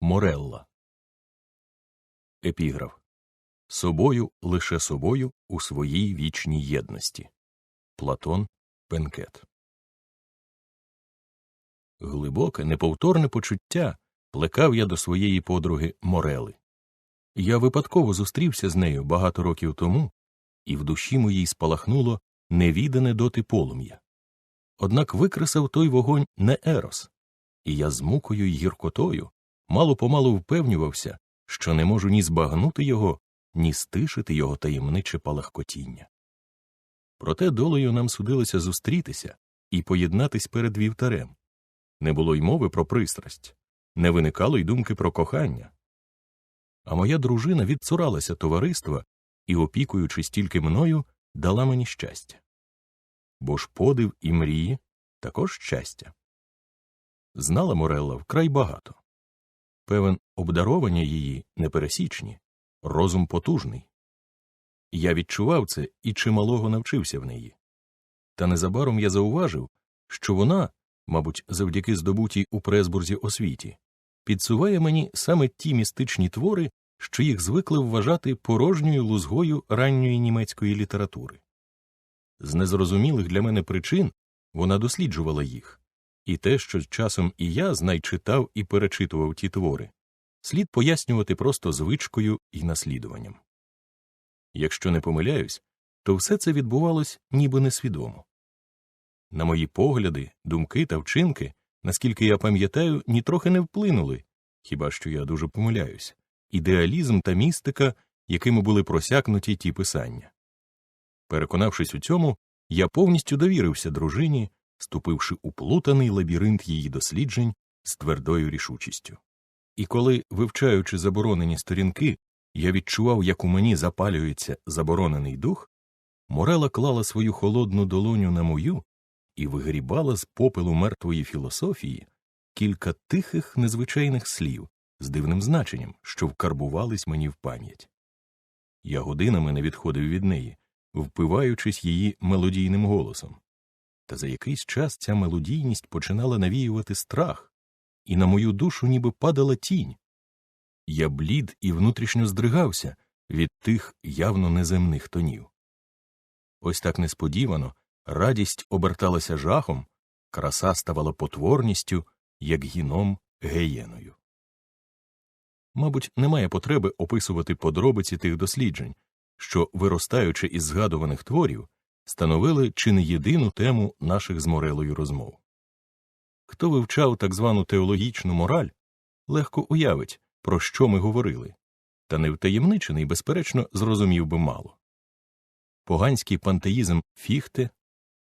Морелла. Епіграф Собою лише собою у своїй вічній єдності. Платон Пенкет. Глибоке, неповторне почуття плекав я до своєї подруги Морели. Я випадково зустрівся з нею багато років тому, і в душі моїй спалахнуло невідане доти полум'я. Однак викресав той вогонь не Ерос, і я з мукою й гіркотою мало помалу впевнювався, що не можу ні збагнути його, ні стишити його таємниче палахкотіння. Проте долею нам судилося зустрітися і поєднатись перед вівтарем. Не було й мови про пристрасть, не виникало й думки про кохання. А моя дружина відцуралася товариства і, опікуючись тільки мною, дала мені щастя. Бо ж подив і мрії також щастя. Знала Морелла вкрай багато. Певен, обдаровані її непересічні, розум потужний. Я відчував це і чималого навчився в неї. Та незабаром я зауважив, що вона, мабуть, завдяки здобутій у Пресбурзі освіті, підсуває мені саме ті містичні твори, що їх звикли вважати порожньою лузгою ранньої німецької літератури. З незрозумілих для мене причин вона досліджувала їх, і те, що часом і я знай читав і перечитував ті твори, слід пояснювати просто звичкою і наслідуванням. Якщо не помиляюсь, то все це відбувалось ніби несвідомо. На мої погляди, думки та вчинки, наскільки я пам'ятаю, нітрохи не вплинули, хіба що я дуже помиляюсь, ідеалізм та містика, якими були просякнуті ті писання. Переконавшись у цьому, я повністю довірився дружині, ступивши у плутаний лабіринт її досліджень з твердою рішучістю. І коли, вивчаючи заборонені сторінки, я відчував, як у мені запалюється заборонений дух, Морела клала свою холодну долоню на мою і вигрібала з попелу мертвої філософії кілька тихих незвичайних слів з дивним значенням, що вкарбувались мені в пам'ять. Я годинами не відходив від неї, впиваючись її мелодійним голосом. Та за якийсь час ця мелодійність починала навіювати страх, і на мою душу ніби падала тінь. Я блід і внутрішньо здригався від тих явно неземних тонів. Ось так несподівано радість оберталася жахом, краса ставала потворністю, як гіном геєною. Мабуть, немає потреби описувати подробиці тих досліджень, що, виростаючи із згадуваних творів, становили чи не єдину тему наших з Морелою розмов. Хто вивчав так звану теологічну мораль, легко уявить, про що ми говорили, та невтаємничений, безперечно, зрозумів би мало. Поганський пантеїзм фіхте,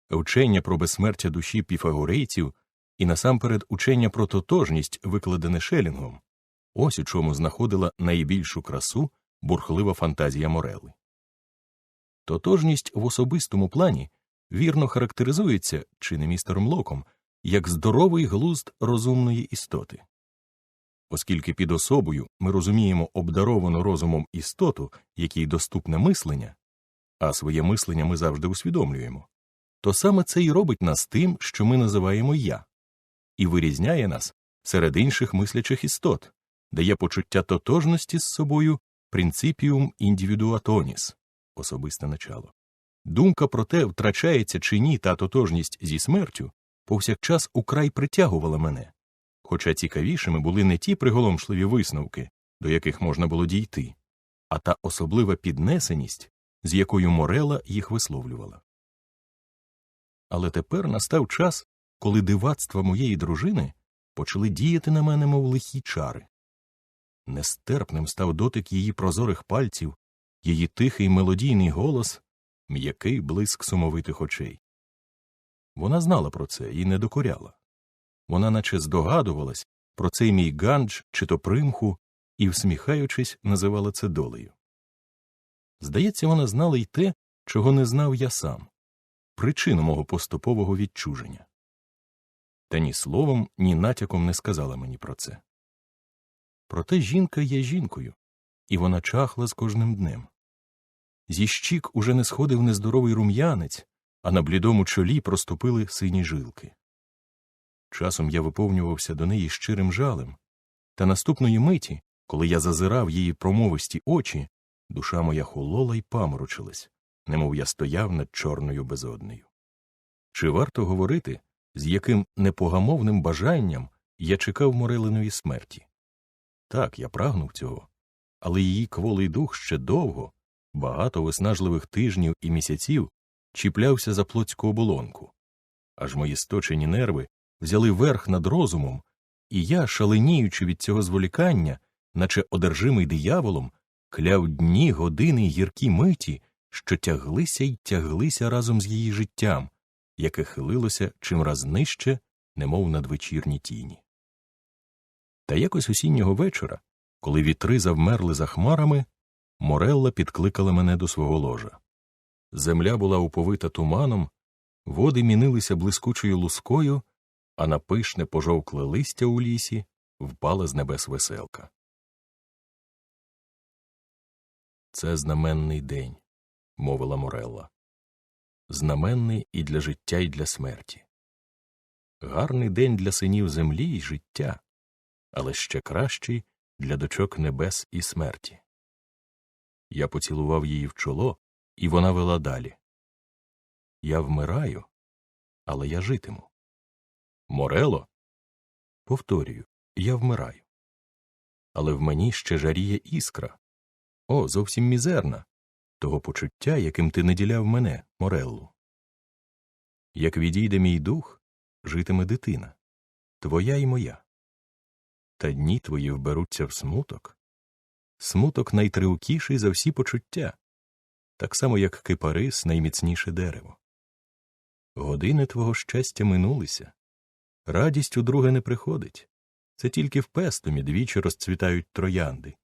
вчення про безсмертя душі піфагорейців і насамперед учення про тотожність, викладене шелінгом, ось у чому знаходила найбільшу красу бурхлива фантазія Морели. Тотожність в особистому плані вірно характеризується, чи не містером Локом, як здоровий глузд розумної істоти. Оскільки під особою ми розуміємо обдаровану розумом істоту, якій доступне мислення, а своє мислення ми завжди усвідомлюємо, то саме це і робить нас тим, що ми називаємо я, і вирізняє нас серед інших мислячих істот, дає почуття тотожності з собою принципіум індивідуатоніс особисте начало. Думка про те, втрачається чи ні та тотожність зі смертю, повсякчас украй притягувала мене, хоча цікавішими були не ті приголомшливі висновки, до яких можна було дійти, а та особлива піднесеність, з якою Морела їх висловлювала. Але тепер настав час, коли дивацтва моєї дружини почали діяти на мене, мов лихі чари. Нестерпним став дотик її прозорих пальців, її тихий мелодійний голос, м'який блиск сумовитих очей. Вона знала про це і не докоряла. Вона наче здогадувалась про цей мій гандж чи то примху і, всміхаючись, називала це долею. Здається, вона знала й те, чого не знав я сам причину мого поступового відчуження. Та ні словом, ні натяком не сказала мені про це. Проте жінка є жінкою, і вона чахла з кожним днем. Зі щік уже не сходив нездоровий рум'янець, а на блідому чолі проступили сині жилки. Часом я виповнювався до неї щирим жалем, Та наступної миті, коли я зазирав її промовисті очі, душа моя холола й паморочилась, немов я стояв над чорною безоднею. Чи варто говорити, з яким непогамовним бажанням я чекав Морелиної смерті? Так, я прагнув цього, але її кволий дух ще довго, багато виснажливих тижнів і місяців чіплявся за плотську оболонку. Аж мої сточені нерви взяли верх над розумом, і я, шаленіючи від цього зволікання, наче одержимий дияволом, кляв дні, години й гіркі миті, що тяглися й тяглися разом з її життям, яке хилилося чимраз нижче, немов надвечірні тіні. Та якось осіннього вечора, коли вітри завмерли за хмарами, Морелла підкликала мене до свого ложа. Земля була уповита туманом, води мінилися блискучою лускою, а на пишне пожовкле листя у лісі впала з небес веселка. Це знаменний день, мовила Морелла. Знаменний і для життя, і для смерті. Гарний день для синів землі і життя, але ще кращий для дочок небес і смерті. Я поцілував її в чоло, і вона вела далі. Я вмираю, але я житиму. Морело? Повторюю, я вмираю. Але в мені ще жаріє іскра. О, зовсім мізерна, того почуття, яким ти не діляв мене, Мореллу. Як відійде мій дух, житиме дитина, твоя і моя. Та дні твої вберуться в смуток. Смуток найтривкіший за всі почуття, так само, як кипарис найміцніше дерево. Години твого щастя минулися, радість удруге не приходить, це тільки в пестомі двічі розцвітають троянди.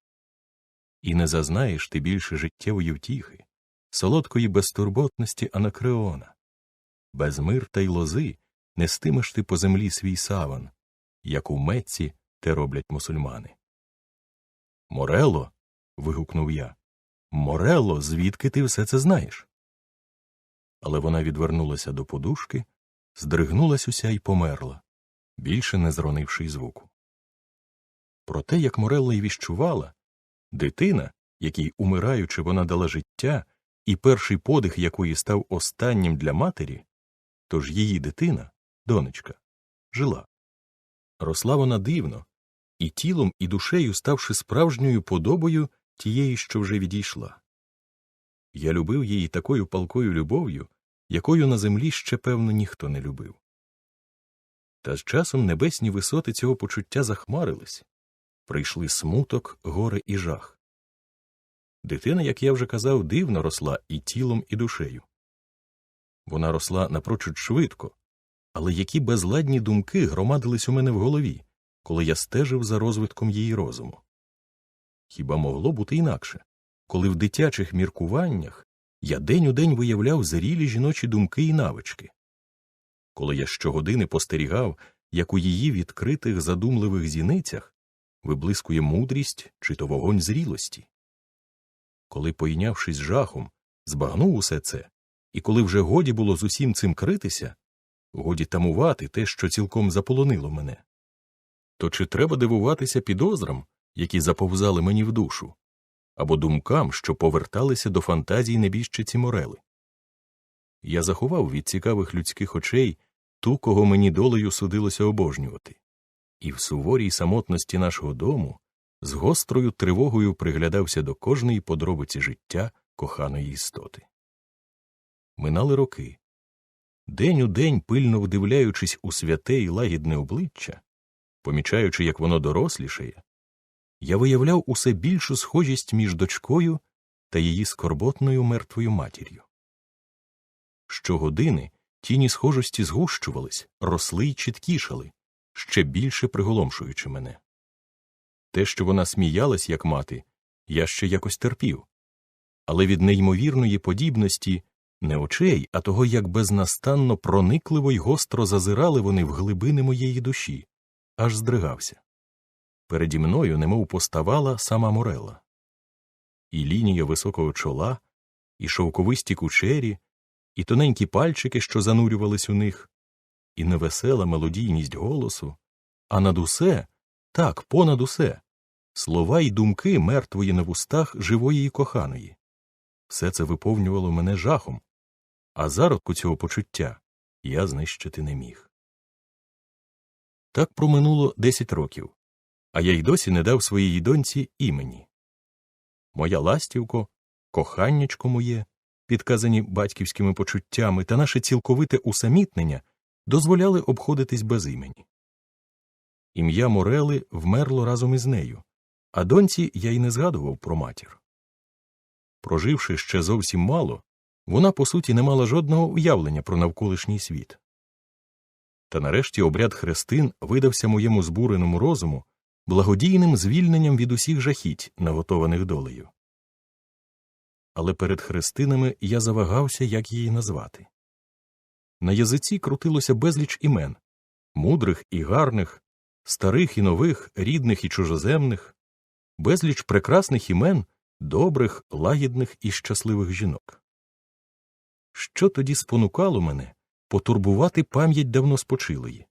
І не зазнаєш ти більше життєвої втіхи, солодкої безтурботності анакреона. Без мир та й лози нестимеш ти по землі свій саван, як у Мецці те роблять мусульмани. Морело. вигукнув я. Морело, звідки ти все це знаєш? Але вона відвернулася до подушки, здригнулась уся і померла, більше не зронивши й звуку. Про те, як Морелла й віщувала, дитина, якій, умираючи, вона дала життя, і перший подих якої став останнім для матері, тож її дитина, донечка, жила. Росла вона дивно, і тілом, і душею ставши справжньою подобою тієї, що вже відійшла. Я любив її такою палкою любов'ю, якою на землі ще, певно, ніхто не любив. Та з часом небесні висоти цього почуття захмарились прийшли смуток, горе і жах. Дитина, як я вже казав, дивно росла і тілом, і душею. Вона росла напрочуд швидко, але які безладні думки громадились у мене в голові, коли я стежив за розвитком її розуму. Хіба могло бути інакше, коли в дитячих міркуваннях я день у день виявляв зрілі жіночі думки і навички, коли я щогодини постерігав, як у її відкритих задумливих зіницях виблискує мудрість чи то вогонь зрілості. Коли, пойнявшись жахом, збагнув усе це, і коли вже годі було з усім цим критися, годі тамувати те, що цілком заполонило мене, то чи треба дивуватися підозрам, які заповзали мені в душу, або думкам, що поверталися до фантазій небіжчиці Морели? Я заховав від цікавих людських очей ту, кого мені долею судилося обожнювати, і в суворій самотності нашого дому з гострою тривогою приглядався до кожної подробиці життя коханої істоти. Минали роки. День у день, пильно вдивляючись у святе і лагідне обличчя, помічаючи, як воно дорослішає, я виявляв усе більшу схожість між дочкою та її скорботною мертвою матір'ю. Щогодини тіні схожості згущувались, росли й чіткішали, ще більше приголомшуючи мене. Те, що вона сміялась, як мати, я ще якось терпів, але від неймовірної подібності не очей, а того, як безнастанно проникливо й гостро зазирали вони в глибини моєї душі, аж здригався. Переді мною немов поставала сама Морела. І лінія високого чола, і шовковисті кучері, і тоненькі пальчики, що занурювались у них, і невесела мелодійність голосу, а над усе Так, понад усе слова й думки мертвої на вустах живої і коханої. Все це виповнювало мене жахом, а зародку цього почуття я знищити не міг. Так проминуло десять років, а я й досі не дав своїй доньці імені. Моя ластівко, коханнячко моє, підказані батьківськими почуттями та наше цілковите усамітнення дозволяли обходитись без імені. Ім'я Морели вмерло разом із нею, а доньці я й не згадував про матір. Проживши ще зовсім мало, вона, по суті, не мала жодного уявлення про навколишній світ. Та нарешті обряд хрестин видався моєму збуреному розуму благодійним звільненням від усіх жахіть, наготованих долею. Але перед хрестинами я завагався, як її назвати. На язиці крутилося безліч імен мудрих і гарних, старих і нових, рідних і чужоземних, безліч прекрасних імен, добрих, лагідних і щасливих жінок. Що тоді спонукало мене потурбувати пам'ять давно спочилої?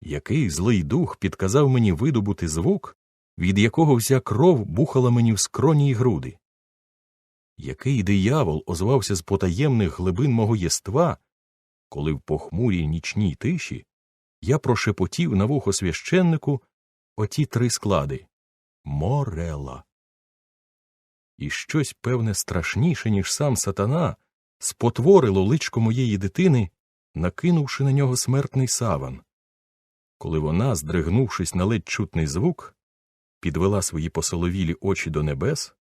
Який злий дух підказав мені видобути звук, від якого вся кров бухала мені в скроні й груди? Який диявол озвався з потаємних глибин мого єства, коли в похмурій нічній тиші я прошепотів на вухо священнику оті три склади Морела. І щось, певне, страшніше, ніж сам сатана, спотворило личко моєї дитини, накинувши на нього смертний саван. Коли вона, здригнувшись на ледь чутний звук, підвела свої посоловілі очі до небес,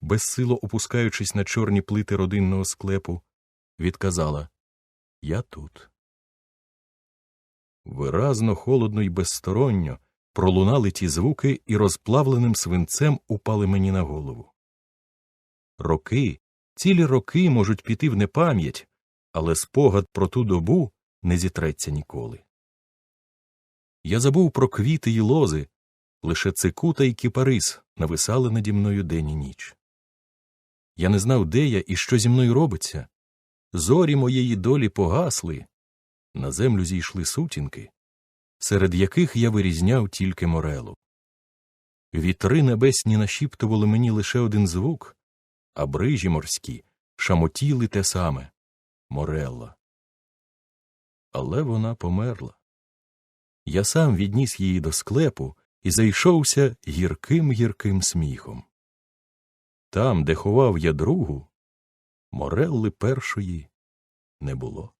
безсило опускаючись на чорні плити родинного склепу, відказала Я тут. Виразно, холодно і безсторонньо пролунали ті звуки і розплавленим свинцем упали мені на голову. Роки, цілі роки можуть піти в непам'ять, але спогад про ту добу не зітреться ніколи. Я забув про квіти й лози, лише цикута й кіпарис нависали наді мною день і ніч. Я не знав, де я і що зі мною робиться. Зорі моєї долі погасли, на землю зійшли сутінки, серед яких я вирізняв тільки морелу. Вітри небесні нашіптували мені лише один звук, а брижі морські шамотіли те саме морелла. Але вона померла. Я сам відніс її до склепу і зайшовся гірким гірким сміхом. Там, де ховав я другу, морелли першої не було.